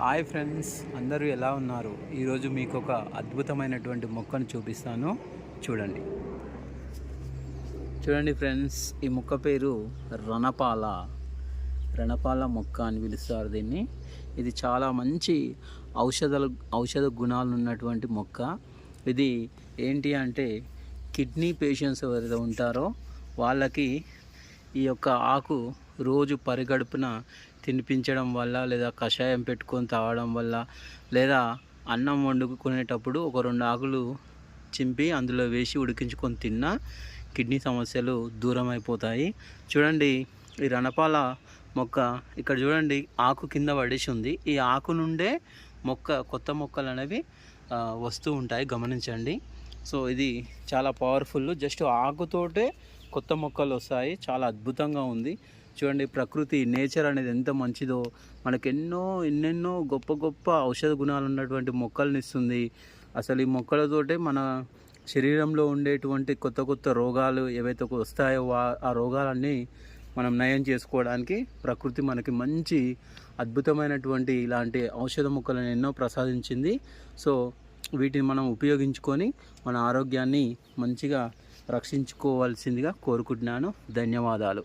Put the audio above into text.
Hi friends అందరూ ఎలా ఉన్నారు? ఈరోజు మీకు ఒక అద్భుతమైనటువంటి మొక్కను చూపిస్తాను. చూడండి. చూడండి ఫ్రెండ్స్ ఈ మొక్క పేరు రణపాల. రణపాల మొక్క అని పిలుస్తారు దీన్ని. ఇది చాలా మంచి ఔషధాలు ఔషధ గుణాలు ఉన్నటువంటి మొక్క. ఇది ఏంటి అంటే కిడ్నీ పేషెంట్స్ ఎవరైతే ఉంటారో వాళ్ళకి ఈ యొక్క ఆకు రోజు పరిగడుపున తినిపించడం వల్ల లేదా కషాయం పెట్టుకొని తాగడం వల్ల లేదా అన్నం వండుకునేటప్పుడు ఒక రెండు ఆకులు చింపి అందులో వేసి ఉడికించుకొని తిన్నా కిడ్నీ సమస్యలు దూరం అయిపోతాయి చూడండి ఈ రణపాల మొక్క ఇక్కడ చూడండి ఆకు కింద పడేసి ఉంది. ఈ ఆకు నుండే మొక్క కొత్త మొక్కలు అనేవి వస్తూ ఉంటాయి. గమనించండి. సో ఇది చాలా పవర్ఫుల్ జస్ట్ ఆకుతోటే కొత్త మొక్కలు వస్తాయి. చాలా అద్భుతంగా ఉంది. చూడండి ప్రకృతి నేచర్ అనేది ఎంత మంచిదో. మనకు ఎన్నో ఎన్నెన్నో గొప్ప గొప్ప ఔషధ గుణాలు ఉన్నటువంటి మొక్కల్ని ఇస్తుంది అసలు ఈ మొక్కలతోటే మన శరీరంలో ఉండేటువంటి కొత్త కొత్త రోగాలు ఏవైతే వస్తాయో ఆ రోగాలన్నీ మనం నయం చేసుకోవడానికి ప్రకృతి మనకి మంచి అద్భుతమైనటువంటి ఇలాంటి ఔషధ మొక్కలను ఎన్నో ప్రసాదించింది. సో వీటిని మనం ఉపయోగించుకొని మన ఆరోగ్యాన్ని మంచిగా రక్షించుకోవాల్సిందిగా కోరుకుంటున్నాను. ధన్యవాదాలు.